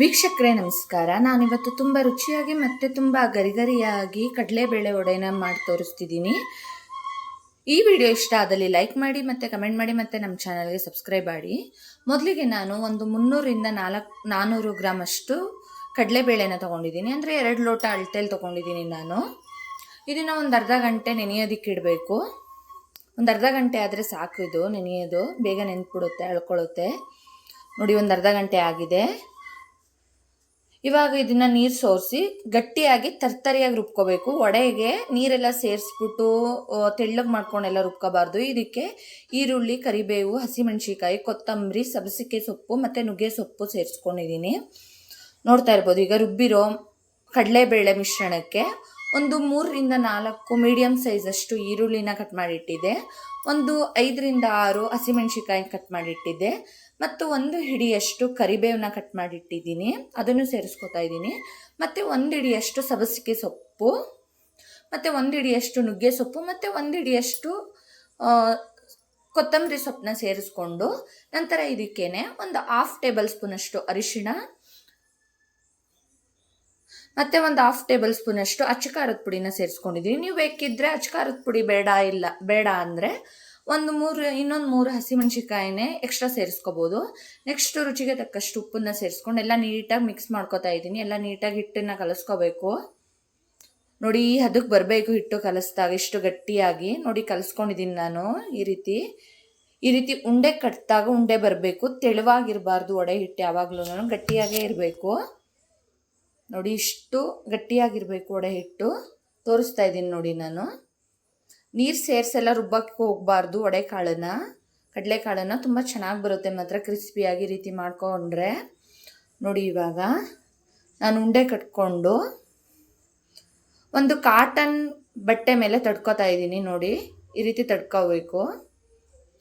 ವೀಕ್ಷಕರೇ, ನಮಸ್ಕಾರ. ನಾನಿವತ್ತು ತುಂಬ ರುಚಿಯಾಗಿ ಮತ್ತು ತುಂಬ ಗರಿಗರಿಯಾಗಿ ಕಡಲೆಬೇಳೆ ವಡೆನ ಮಾಡಿ ತೋರಿಸ್ತಿದ್ದೀನಿ. ಈ ವಿಡಿಯೋ ಇಷ್ಟ ಆದಲ್ಲಿ ಲೈಕ್ ಮಾಡಿ ಮತ್ತು ಕಮೆಂಟ್ ಮಾಡಿ ಮತ್ತು ನಮ್ಮ ಚಾನಲ್ಗೆ ಸಬ್ಸ್ಕ್ರೈಬ್ ಮಾಡಿ. ಮೊದಲಿಗೆ ನಾನು ಒಂದು ಮುನ್ನೂರಿಂದ ನಾಲ್ಕು ನಾನ್ನೂರು ಗ್ರಾಮ್ ಅಷ್ಟು ಕಡಲೆಬೇಳೆನ ತೊಗೊಂಡಿದ್ದೀನಿ. ಅಂದರೆ ಎರಡು ಲೋಟ ಅಳತೆಯಲ್ಲಿ ತೊಗೊಂಡಿದ್ದೀನಿ ನಾನು. ಇದನ್ನು ಒಂದು ಅರ್ಧ ಗಂಟೆ ನೆನೆಯೋದಕ್ಕೆ ಇಡಬೇಕು. ಒಂದು ಅರ್ಧ ಗಂಟೆ ಆದರೆ ಸಾಕು ಇದು, ನೆನೆಯೋದು. ಬೇಗ ನೆನ್ಪಿಡುತ್ತೆ ಅಳ್ಕೊಳ್ಳುತ್ತೆ ನೋಡಿ, ಒಂದು ಅರ್ಧ ಗಂಟೆ ಆಗಿದೆ. ಇವಾಗ ಇದನ್ನ ನೀರು ಸೋರಿಸಿ ಗಟ್ಟಿಯಾಗಿ ತರ್ತರಿಯಾಗಿ ರುಬ್ಕೋಬೇಕು. ಒಡೆಗೆ ನೀರೆಲ್ಲ ಸೇರಿಸ್ಬಿಟ್ಟು ತೆಳ್ಳಗೆ ಮಾಡ್ಕೊಂಡೆಲ್ಲ ರುಬ್ಕೋಬಾರ್ದು. ಇದಕ್ಕೆ ಈರುಳ್ಳಿ, ಕರಿಬೇವು ಹಸಿಮೆಣಸಿಕಾಯಿ ಕೊತ್ತಂಬರಿ ಸಬ್ಸಿಕೆ ಸೊಪ್ಪು ಮತ್ತು ನುಗ್ಗೆ ಸೊಪ್ಪು ಸೇರಿಸ್ಕೊಂಡಿದ್ದೀನಿ ನೋಡ್ತಾ ಇರ್ಬೋದು. ಈಗ ರುಬ್ಬಿರೋ ಕಡಲೆಬೇಳೆ ಮಿಶ್ರಣಕ್ಕೆ ಒಂದು ಮೂರರಿಂದ ನಾಲ್ಕು ಮೀಡಿಯಮ್ ಅಷ್ಟು ಈರುಳ್ಳಿನ ಕಟ್ ಮಾಡಿಟ್ಟಿದ್ದೆ ಒಂದು ಐದರಿಂದ ಆರು ಹಸಿಮೆಣ್ಸಿಕಾಯಿ ಕಟ್ ಮಾಡಿಟ್ಟಿದ್ದೆ ಮತ್ತು ಒಂದು ಹಿಡಿಯಷ್ಟು ಕರಿಬೇವನ್ನ ಕಟ್ ಮಾಡಿಟ್ಟಿದ್ದೀನಿ. ಅದನ್ನು ಸೇರಿಸ್ಕೊತಾ ಇದ್ದೀನಿ. ಮತ್ತು ಒಂದು ಹಿಡಿಯಷ್ಟು ಸಬಸಿಗೆ ಸೊಪ್ಪು, ಮತ್ತು ಒಂದು ಹಿಡಿಯಷ್ಟು ನುಗ್ಗೆ ಸೊಪ್ಪು, ಮತ್ತು ಒಂದು ಹಿಡಿಯಷ್ಟು ಕೊತ್ತಂಬರಿ ಸೊಪ್ಪನ್ನ ಸೇರಿಸ್ಕೊಂಡು ನಂತರ ಇದಕ್ಕೇನೆ ಒಂದು ಹಾಫ್ ಟೇಬಲ್ ಸ್ಪೂನಷ್ಟು ಅರಿಶಿಣ ಮತ್ತು ಒಂದು ಹಾಫ್ ಟೇಬಲ್ ಸ್ಪೂನ್ ಅಷ್ಟು ಖಾರದ ಪುಡಿನ ಸೇರಿಸ್ಕೊಂಡಿದ್ದೀನಿ ನೀವು ಬೇಕಿದ್ದರೆ ಅಚ್ಚ ಖಾರದ ಪುಡಿ ಬೇಡ ಇಲ್ಲ, ಬೇಡ ಅಂದರೆ ಒಂದು ಮೂರು, ಇನ್ನೊಂದು ಮೂರು ಹಸಿಮೆಣ್ಸಿಕಾಯಿನೇ ಎಕ್ಸ್ಟ್ರಾ ಸೇರಿಸ್ಕೋಬೋದು. ನೆಕ್ಸ್ಟ್ ರುಚಿಗೆ ತಕ್ಕಷ್ಟು ಉಪ್ಪನ್ನ ಸೇರಿಸ್ಕೊಂಡು ಎಲ್ಲ ನೀಟಾಗಿ ಮಿಕ್ಸ್ ಮಾಡ್ಕೋತಾ ಇದ್ದೀನಿ. ಎಲ್ಲ ನೀಟಾಗಿ ಹಿಟ್ಟನ್ನು ಕಲಿಸ್ಕೋಬೇಕು. ನೋಡಿ ಈ ಹದಕ್ಕೆ ಬರಬೇಕು ಹಿಟ್ಟು ಕಲಿಸ್ದಾಗ, ಇಷ್ಟು ಗಟ್ಟಿಯಾಗಿ. ನೋಡಿ ಕಲಿಸ್ಕೊಂಡಿದ್ದೀನಿ ನಾನು ಈ ರೀತಿ. ಈ ರೀತಿ ಉಂಡೆ ಕಟ್ಟಿದಾಗ ಉಂಡೆ ಬರಬೇಕು. ತೆಳುವಾಗಿರಬಾರ್ದು ಒಡೆ ಹಿಟ್ಟು ಯಾವಾಗಲೂ ಗಟ್ಟಿಯಾಗೇ ಇರಬೇಕು. ನೋಡಿ, ಇಷ್ಟು ಗಟ್ಟಿಯಾಗಿರಬೇಕು ಒಡೆ ಹಿಟ್ಟು. ತೋರಿಸ್ತಾ ಇದ್ದೀನಿ ನೋಡಿ ನಾನು. ನೀರು ಸೇರಿಸೆಲ್ಲ ರುಬ್ಬಕ್ಕೆ ಹೋಗಬಾರ್ದು ಒಡೆಕಾಳನ್ನು ಕಡಲೆಕಾಳನ್ನು ತುಂಬ ಚೆನ್ನಾಗಿ ಬರುತ್ತೆ, ಮಾತ್ರ ಕ್ರಿಸ್ಪಿಯಾಗಿ ರೀತಿ ಮಾಡ್ಕೊಂಡ್ರೆ. ನೋಡಿ ಇವಾಗ ನಾನು ಉಂಡೆ ಕಟ್ಕೊಂಡು ಒಂದು ಕಾಟನ್ ಬಟ್ಟೆ ಮೇಲೆ ತಡ್ಕೊತಾ ಇದ್ದೀನಿ ನೋಡಿ. ಈ ರೀತಿ ತಡ್ಕೋಬೇಕು.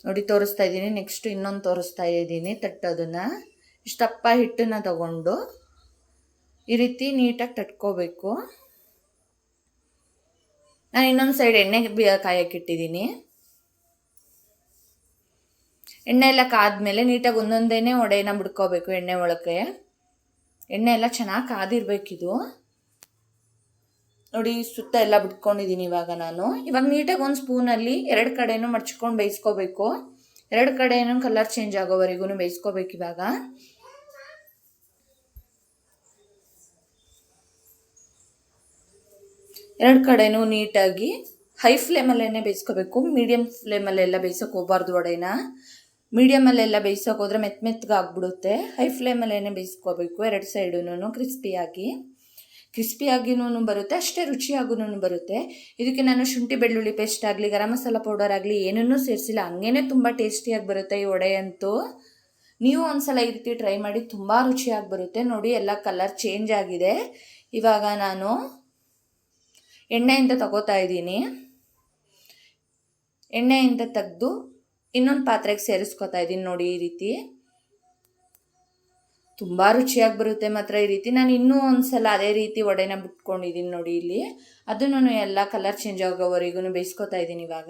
ನೋಡಿ, ತೋರಿಸ್ತಾ ಇದ್ದೀನಿ. ನೆಕ್ಸ್ಟ್ ಇನ್ನೊಂದು ತೋರಿಸ್ತಾ ಇದ್ದೀನಿ ತಟ್ಟೋದನ್ನು. ಇಷ್ಟಪ್ಪ ಹಿಟ್ಟನ್ನು ತಗೊಂಡು. ಈ ರೀತಿ ನೀಟಾಗಿ ತಟ್ಕೋಬೇಕು. ನಾನು ಇನ್ನೊಂದು ಸೈಡ್ ಎಣ್ಣೆ ಕಾಯಕ್ಕಿಟ್ಟಿದ್ದೀನಿ ಎಣ್ಣೆ ಎಲ್ಲ ಕಾದ್ಮೇಲೆ ನೀಟಾಗಿ ಒಂದೊಂದೇ ಒಡೆಯನ್ನ ಬಿಡ್ಕೋಬೇಕು ಎಣ್ಣೆ ಒಳಗೆ ಎಣ್ಣೆ ಎಲ್ಲ ಚೆನ್ನಾಗಿ ಕಾದಿರಬೇಕಿದು ನೋಡಿ, ಸುತ್ತ ಎಲ್ಲ ಬಿಟ್ಕೊಂಡಿದ್ದೀನಿ ಇವಾಗ ನಾನು. ಇವಾಗ ನೀಟಾಗಿ ಒಂದು ಸ್ಪೂನಲ್ಲಿ ಎರಡು ಕಡೆನೂ ಮಡ್ಚ್ಕೊಂಡು ಬೇಯಿಸ್ಕೋಬೇಕು. ಎರಡು ಕಡೆನೂ ಕಲರ್ ಚೇಂಜ್ ಆಗೋವರೆಗೂ ಬೇಯಿಸ್ಕೋಬೇಕು ಇವಾಗ. ಎರಡು ಕಡೆನೂ ನೀಟಾಗಿ ಹೈ ಫ್ಲೇಮಲ್ಲೇ ಬೇಯಿಸ್ಕೋಬೇಕು. ಮೀಡಿಯಮ್ ಫ್ಲೇಮಲ್ಲೆಲ್ಲ ಬೇಯಿಸೋಕೆ ಹೋಗ್ಬಾರ್ದು ವಡೆನ. ಮೀಡಿಯಮಲ್ಲೆಲ್ಲ ಬೇಯಿಸೋಕೆ ಹೋದ್ರೆ ಮೆತ್ತ ಮೆತ್ತಗೆ ಆಗ್ಬಿಡುತ್ತೆ. ಹೈ ಫ್ಲೇಮಲ್ಲೇ ಬೇಯಿಸ್ಕೋಬೇಕು ಎರಡು ಸೈಡೂ ಕ್ರಿಸ್ಪಿಯಾಗಿ ಕ್ರಿಸ್ಪಿಯಾಗಿನೂ ಬರುತ್ತೆ, ಅಷ್ಟೇ ರುಚಿಯಾಗೂ ಬರುತ್ತೆ. ಇದಕ್ಕೆ ನಾನು ಶುಂಠಿ ಬೆಳ್ಳುಳ್ಳಿ ಪೇಸ್ಟ್ ಆಗಲಿ, ಗರಂ ಮಸಾಲ ಪೌಡರ್ ಆಗಲಿ ಏನನ್ನೂ ಸೇರಿಸಿಲ್ಲ. ಹಂಗೇ ತುಂಬ ಟೇಸ್ಟಿಯಾಗಿ ಬರುತ್ತೆ ಈ ವಡೆ ಅಂತೂ. ನೀವು ಒಂದ್ಸಲ ಈ ರೀತಿ ಟ್ರೈ ಮಾಡಿ ತುಂಬ ರುಚಿಯಾಗಿ ಬರುತ್ತೆ. ನೋಡಿ, ಎಲ್ಲ ಕಲರ್ ಚೇಂಜ್ ಆಗಿದೆ. ಇವಾಗ ನಾನು ಎಣ್ಣೆಯಿಂದ ತಗೋತಾ ಇದ್ದೀನಿ. ಎಣ್ಣೆಯಿಂದ ತೆಗೆದು ಇನ್ನೊಂದು ಪಾತ್ರೆಗೆ ಸೇರಿಸ್ಕೊತಾ ಇದ್ದೀನಿ ನೋಡಿ ಈ ರೀತಿ. ತುಂಬ ರುಚಿಯಾಗಿ ಬರುತ್ತೆ ಮಾತ್ರ ಈ ರೀತಿ. ನಾನು ಇನ್ನೂ ಒಂದು ಸಲ ಅದೇ ರೀತಿ ಒಡೆನ ಬಿಟ್ಕೊಂಡಿದ್ದೀನಿ ನೋಡಿ ಇಲ್ಲಿ. ಅದನ್ನು ಎಲ್ಲ ಕಲರ್ ಚೇಂಜ್ ಆಗೋವರೆಗೂ ಬೇಯಿಸ್ಕೊತಾ ಇದ್ದೀನಿ ಇವಾಗ.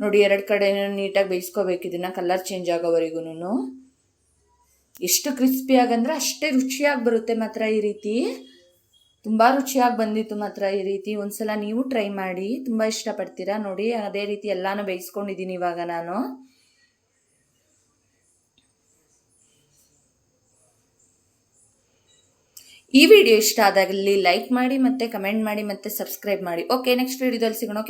ನೋಡಿ ಎರಡು ಕಡೆ ನೀಟಾಗಿ ಬೇಯಿಸ್ಕೋಬೇಕು ಇದನ್ನು ಕಲರ್ ಚೇಂಜ್ ಆಗೋವರೆಗೂ ಎಷ್ಟು ಕ್ರಿಸ್ಪಿಯಾಗಂದ್ರೆ ಅಷ್ಟೇ ರುಚಿಯಾಗಿ ಬರುತ್ತೆ ಮಾತ್ರ ಈ ರೀತಿ. ತುಂಬ ರುಚಿಯಾಗಿ ಬಂದಿತ್ತು ಮಾತ್ರ ಈ ರೀತಿ. ಒಂದ್ಸಲ ನೀವು ಟ್ರೈ ಮಾಡಿ ತುಂಬ ಇಷ್ಟಪಡ್ತೀರಾ ನೋಡಿ. ಅದೇ ರೀತಿ ಎಲ್ಲಾನು ಬೇಯಿಸ್ಕೊಂಡಿದ್ದೀನಿ ಇವಾಗ ನಾನು. ಈ ವಿಡಿಯೋ ಇಷ್ಟ ಆದಾಗಲಿ ಲೈಕ್ ಮಾಡಿ ಮತ್ತೆ ಕಮೆಂಟ್ ಮಾಡಿ ಮತ್ತೆ ಸಬ್ಸ್ಕ್ರೈಬ್ ಮಾಡಿ. ಓಕೆ ನೆಕ್ಸ್ಟ್ ವಿಡಿಯೋದಲ್ಲಿ ಸಿಗೋಣ.